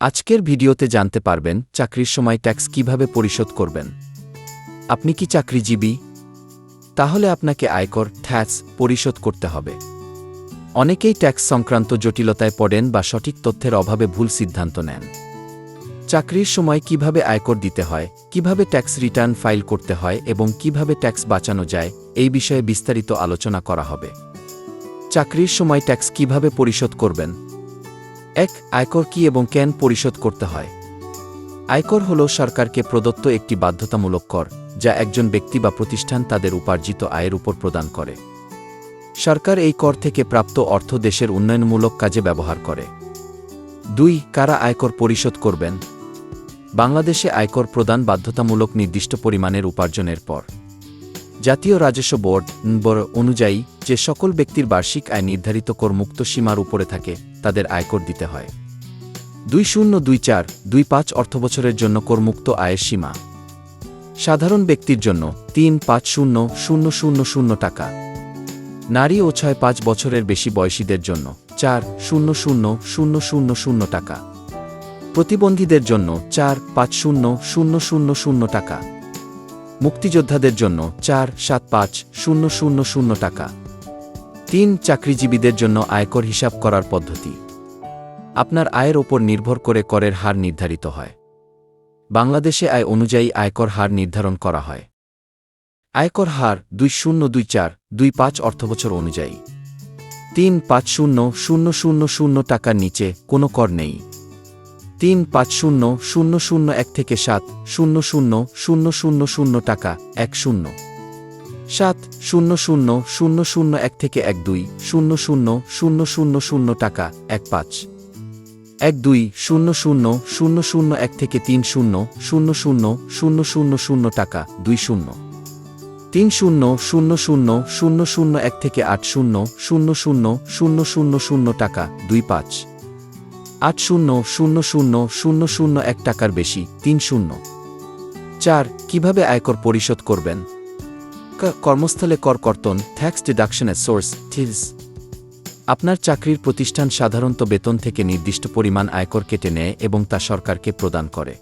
আজকের ভিডিওতে জানতে পারবেন চাকরির সময় ট্যাক্স কীভাবে পরিশোধ করবেন। আপনি কি চাকরিজীবী? তাহলে আপনাকে আয়কর ট্যাক্স পরিশোধ করতে হবে। অনেকেই ট্যাক্স সংক্রান্ত জটিলতায় পড়েন বা সঠিক তথ্যের অভাবে ভুল সিদ্ধান্ত নেন। চাকরির সময় কীভাবে আয়কর দিতে হয়, কীভাবে ট্যাক্স রিটার্ন ফাইল করতে হয় এবং কীভাবে ট্যাক্স বাঁচানো যায়, এই বিষয়ে বিস্তারিত আলোচনা করা হবে। চাকরির সময় ট্যাক্স কীভাবে পরিশোধ করবেন এক, আয়কর কি এবং কেন পরিশোধ করতে হয়? আয়কর হল সরকারকে প্রদত্ত একটি বাধ্যতামূলক কর, যা একজন ব্যক্তি বা প্রতিষ্ঠান তাদের উপার্জিত আয়ের উপর প্রদান করে। সরকার এই কর থেকে প্রাপ্ত অর্থ দেশের উন্নয়নমূলক কাজে ব্যবহার করে। দুই, কারা আয়কর পরিশোধ করবেন? বাংলাদেশে আয়কর প্রদান বাধ্যতামূলক নির্দিষ্ট পরিমাণের উপার্জনের পর। জাতীয় রাজস্ব বোর্ড NBOR অনুযায়ী যে সকল ব্যক্তির বার্ষিক আয় নির্ধারিত করমুক্ত সীমার উপরে থাকে তাদের আয়কর দিতে হয় দুই শূন্য দুই চার দুই পাঁচ অর্থবছরের জন্য করমুক্ত আয়ের সীমা সাধারণ ব্যক্তির জন্য তিন পাঁচ শূন্য শূন্য শূন্য শূন্য টাকা নারী ও ছয় পাঁচ বছরের বেশি বয়সীদের জন্য চার শূন্য শূন্য শূন্য শূন্য শূন্য টাকা প্রতিবন্ধীদের জন্য চার পাঁচ শূন্য শূন্য শূন্য শূন্য টাকা মুক্তিযোদ্ধাদের জন্য চার, সাত, পাঁচ, শূন্য শূন্য শূন্য টাকা। তিন, চাকরিজীবীদের জন্য আয়কর হিসাব করার পদ্ধতি। আপনার আয়ের ওপর নির্ভর করে করের হার নির্ধারিত হয়। বাংলাদেশে আয় অনুযায়ী আয়কর হার নির্ধারণ করা হয়। আয়কর হার দুই শূন্য, দুই চার, দুই পাঁচ অর্থবছর অনুযায়ী। তিন, পাঁচ, শূন্য শূন্য শূন্য শূন্য টাকার নিচে কোনো কর নেই। তিন পাঁচ শূন্য শূন্য শূন্য এক থেকে সাত শূন্য শূন্য শূন্য শূন্য শূন্য টাকা এক শূন্য সাত শূন্য শূন্য শূন্য শূন্য এক থেকে এক দুই শূন্য শূন্য শূন্য শূন্য শূন্য টাকা এক পাঁচ এক দুই শূন্য শূন্য শূন্য শূন্য এক থেকে তিন শূন্য শূন্য শূন্য শূন্য শূন্য শূন্য টাকা দুই শূন্য তিন শূন্য শূন্য শূন্য শূন্য শূন্য এক থেকে আট শূন্য শূন্য শূন্য শূন্য শূন্য শূন্য টাকা দুই পাঁচ আট শূন্য শূন্য শূন্য শূন্য শূন্য এক টাকার বেশি, তিন শূন্য। চার, কীভাবে আয়কর পরিশোধ করবেন? কর্মস্থলে কর কর্তন ট্যাক্স ডিডাকশনের সোর্স থিলস আপনার চাকরির প্রতিষ্ঠান সাধারণত বেতন থেকে নির্দিষ্ট পরিমাণ আয়কর কেটে নেয় এবং তা সরকারকে প্রদান করে।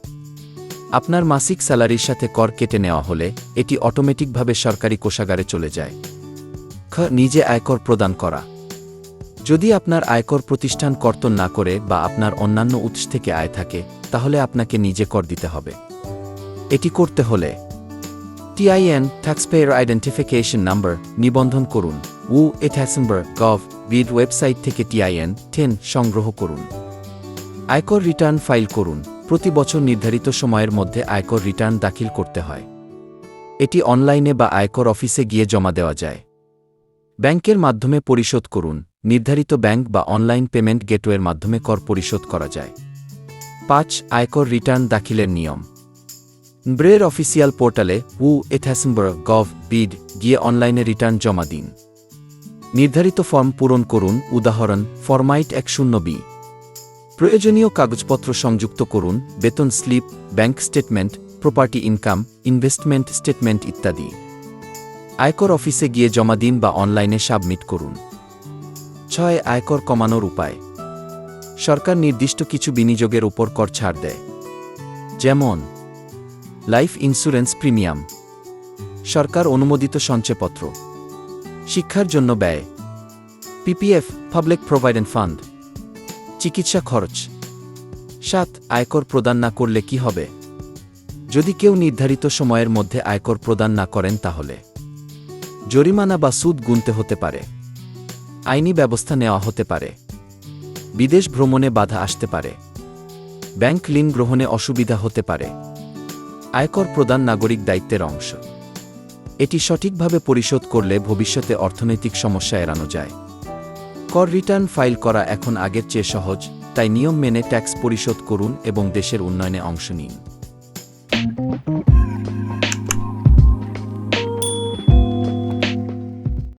আপনার মাসিক স্যালারির সাথে কর কেটে নেওয়া হলে এটি অটোমেটিকভাবে সরকারি কোষাগারে চলে যায়। খ, নিজে আয়কর প্রদান করা। যদি আপনার আয়কর প্রতিষ্ঠান কর্তন না করে বা আপনার অন্যান্য উৎস থেকে আয় থাকে, তাহলে আপনাকে নিজে কর দিতে হবে। এটি করতে হলে টিআইএন ট্যাক্সপেয়ার আইডেন্টিফিকেশন নাম্বার নিবন্ধন করুন। উ এ ট্যাক্সম্বর গভ বিড ওয়েবসাইট থেকে টিআইএন টেন সংগ্রহ করুন। আয়কর রিটার্ন ফাইল করুন। প্রতি বছর নির্ধারিত সময়ের মধ্যে আয়কর রিটার্ন দাখিল করতে হয়। এটি অনলাইনে বা আয়কর অফিসে গিয়ে জমা দেওয়া যায়। ব্যাংকের মাধ্যমে পরিশোধ করুন, নির্ধারিত ব্যাংক বা অনলাইন পেমেন্ট গেটওয়ের মাধ্যমে কর পরিশোধ করা যায়। পাঁচ, আয়কর রিটার্ন দাখিলের নিয়ম। ব্রের অফিসিয়াল পোর্টালে উ এথ্যাসেম্বর গভ, বিড গিয়ে অনলাইনে রিটার্ন জমা দিন। নির্ধারিত ফর্ম পূরণ করুন, উদাহরণ, ফরমাইট এক শূন্য বি। প্রয়োজনীয় কাগজপত্র সংযুক্ত করুন, বেতন slip, bank statement, property income, investment statement ইত্যাদি। আয়কর অফিসে গিয়ে জমা দিন বা অনলাইনে সাবমিট করুন। ছয়, আয়কর কমানোর উপায়। সরকার নির্দিষ্ট কিছু বিনিয়োগের উপর কর ছাড় দেয়। যেমন, লাইফ ইন্স্যুরেন্স প্রিমিয়াম। সরকার অনুমোদিত সঞ্চয়পত্র। শিক্ষার জন্য ব্যয়। PPF, public provident fund. চিকিৎসা খরচ। সাত, আয়কর প্রদান না করলে কি হবে? যদি কেউ নির্ধারিত সময়ের মধ্যে আয়কর প্রদান না করেন তাহলে। জরিমানা বা সুদ গুনতে হতে পারে। আইনি ব্যবস্থা নেওয়া হতে পারে। বিদেশ ভ্রমণে বাধা আসতে পারে। ব্যাংক ঋণ গ্রহণে অসুবিধা হতে পারে। আয়কর প্রদান নাগরিক দায়িত্বের অংশ। এটি সঠিকভাবে পরিশোধ করলে ভবিষ্যতে অর্থনৈতিক সমস্যা এড়ানো যায়। কর রিটার্ন ফাইল করা এখন আগের চেয়ে সহজ, তাই নিয়ম মেনে ট্যাক্স পরিশোধ করুন এবং দেশের উন্নয়নে অংশ নিন।